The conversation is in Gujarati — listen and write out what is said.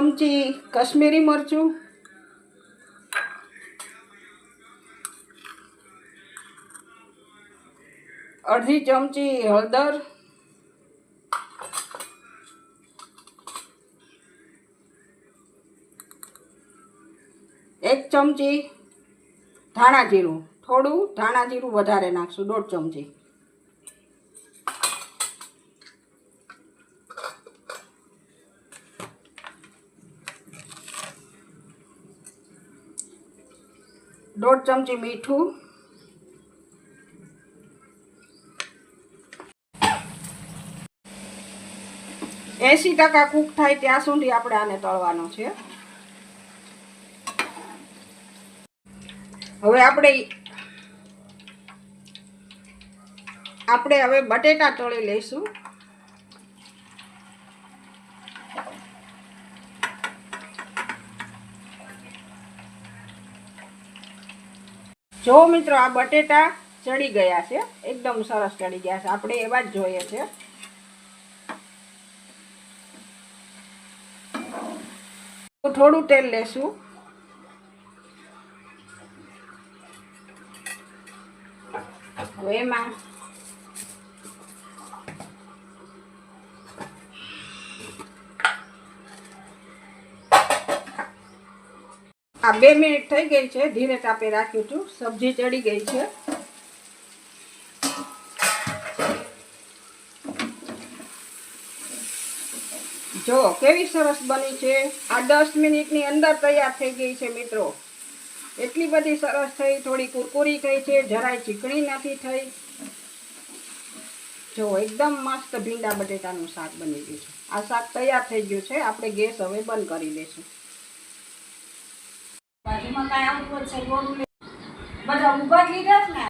ચમચી, કશ્મીરી મરચું. અડધી ચમચી હળદર. એક ચમચી ધાણા જીરું. થોડું ધાણા જીરું વધારે નાખશું, દોઢ ચમચી. દોઢ ચમચી મીઠું. એસી ટકા કૂક થાય ત્યાં સુધી આપણે આને તળવાનો છે. હવે આપણે આપણે હવે બટેટા તળી લઈશું. જો મિત્રો આ બટેટા ચડી ગયા છે, એકદમ સરસ ચડી ગયા છે. આપણે એવા જ જોઈએ છે. તો થોડું તેલ લેશું. એમાં આ બે મિનિટ થઈ ગઈ છે, ધીરે તાપે રાખ્યું છું સબ્જી ચડી ગઈ છે. જો, કેવી સરસ બની છે. આ દસ મિનિટની અંદર તૈયાર થઈ ગઈ છે, મિત્રો. એટલી બધી સરસ થઈ, થોડી કુરકુરી થઈ છે, જરાય ચીકણી નથી થઈ. જો, એકદમ મસ્ત ભીંડા બટેટાનું શાક બની ગયું છે. આ શાક તૈયાર થઈ ગયું છે, આપણે ગેસ હવે બંધ કરી દઈશું. કાંઈ આવતું છે રોડ બધા ઊભા જ લીધા